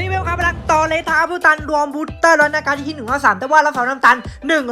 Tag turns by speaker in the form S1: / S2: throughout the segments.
S1: รีวิวครับพลังต่อเลยท้าผู้ตันรวมบูสเตอร์แล้วนะการที่1 5 3แต่ว่าเราสาน้ำตัน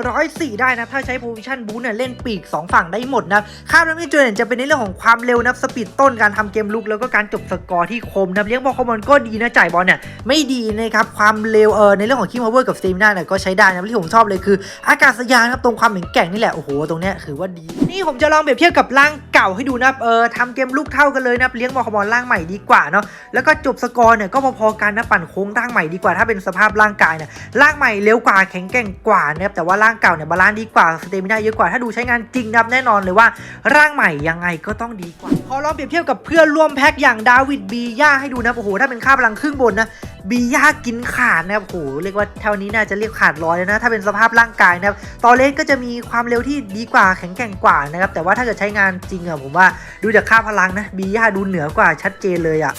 S1: 104ได้นะ ถ้าใช้โพซิชันบูเนี่ยเล่นปีก2ฝั่งได้หมดนะข้ามน้ำที่จุดเด่นจะเป็นในเรื่องของความเร็วนะสปีดต้นการทำเกมลุกแล้วก็การจบสกอร์ที่คมนะเลี้ยงบอลคอมบอลก็ดีนะจ่ายบอลเนี่ยไม่ดีนะครับความเร็วเออในเรื่องของคิมพาวเวอร์กับสเตมิน่าเนี่ยก็ใช้ได้นะที่ผมชอบเลยคือ อากาศยานครับตรงความแข็งแกร่งนี่แหละโอ้โหตรงเนี้ยถือว่าดีนี่ผมจะลองเปรียบเทียบกับร่างเก่าให้ดูนะเออทำเกมลุกเท่ากันเลยนะเลี้ยงบอลคอมบอลร่างใหม่ดีกว่าเนาะแล้วก็จบสกอร์เนี่ยก็พอๆกันนะปั่นโค้งร่างใหม่ดีกว่าถ้าเป็นสภาพร่างกายเนี่ยร่างใหม่เร็วกว่าแข็งแกร่งกว่านะครับแต่ว่าร่างเก่าเนี่ยบาลานซ์ดีกว่าสเตมินาเยอะกว่าถ้าดูใช้งานจริงนะครับแน่นอนเลยว่าร่างใหม่ยังไงก็ต้องดีกว่า พอลองเปรียบเทียบกับเพื่อนร่วมแพ็คอย่างดาวิดบีย่าให้ดูนะโอ้โหถ้าเป็นค่าพลังครึ่งบนนะบีย่ากินขาดนะครับโอ้โหเรียกว่าเท่านี้น่าจะเรียกขาดร้อยแล้วนะ ถ้าเป็นสภาพร่างกายนะครับตอเลสก็จะมีความเร็วที่ดีกว่าแข็งแกร่งกว่านะครับแต่ว่าถ้าเกิดใช้งานจริงอะผมว่าดูจากค่าพลังนะบีย่าดูเหนือกว่าชัดเจนเลยอะ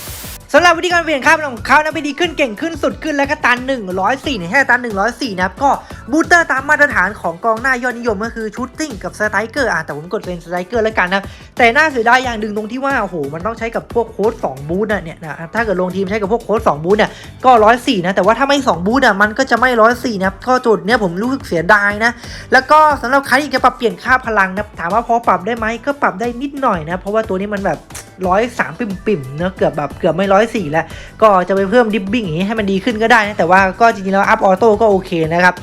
S1: สำหรับวิธีการเปลี่ยนค่าพลังของเขานะไปดีขึ้นเก่งขึ้นสุดขึ้นแล้วก็ตัน 104เนี่ยให้ตัน 104 นะครับ ก็บูสเตอร์ตามมาตรฐานของกองหน้ายอดนิยมก็คือชุดติ้งกับสไตรเกอร์อะแต่ผมกดเป็นสไตรเกอร์แล้วกันนะแต่น่าเสียดายอย่างหนึ่งตรงที่ว่าโอ้โหมันต้องใช้กับพวกโค้ด2บูธนะเนี่ยนะถ้าเกิดลงทีมใช้กับพวกโค้ด2บูธเนี่ยก็ 104 นะแต่ว่าถ้าไม่ 2 บูธอะมันก็จะไม่ 104 นะครับก็จุดเนี้ยผมรู้สึกเสียดายนะแล้วก็สำหรับใครที่จะปรับเปลี่ยนค่าพลังนะถามว่าพอปรับได้ไหมก็ปรับได้นิดหน่อยนะเพราะว่าตัวนี้มันแบบ ร้อยสามปิ่มปิ่มเนอะเกือบแบบเกือบไม่ร้อยสี่แล้วก็จะไปเพิ่มดิฟบิ้งอย่างนี้ให้มันดีขึ้นก็ได้นะแต่ว่าก็จริงๆแล้วอัพออโต้ก็โอเคนะครับ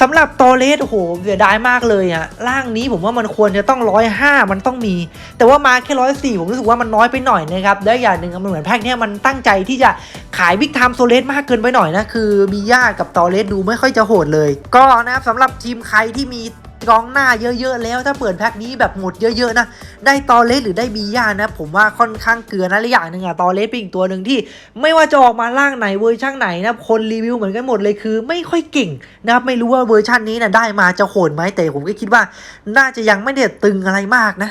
S1: สำหรับตอเลสโอ้โหเสียดายมากเลยอะร่างนี้ผมว่ามันควรจะต้องร้อยห้ามันต้องมี แต่ว่ามาแค่ร้อยสี่ผมรู้สึกว่ามันน้อยไปหน่อยนะครับแล้วอย่างหนึ่งมันเหมือนแพ็กเนี้ยมันตั้งใจที่จะขายบิ๊กไทม์โซเลสมากเกินไปหน่อยนะคือมีย่ากับตอเลสดูไม่ค่อยจะโหดเลย ก็นะครับสำหรับทีมใครที่มี กองหน้าเยอะๆแล้วถ้าเปิดแพ็กนี้แบบหมดเยอะๆนะ ได้ตอเลสหรือได้บีย่านะ ผมว่าค่อนข้างเกลือนะและอย่างหนึ่งอะตอเลสเป็นอีกตัวหนึ่งที่ ไม่ว่าจะออกมาล่างไหนเวอร์ชันไหนนะคนรีวิวเหมือนกันหมดเลยคือ ไม่ค่อยเก่งนะครับไม่รู้ว่าเวอร์ชันนี้นะได้มาจะโหดไหมแต่ผมก็คิดว่า น่าจะยังไม่ได้ตึงอะไรมากนะ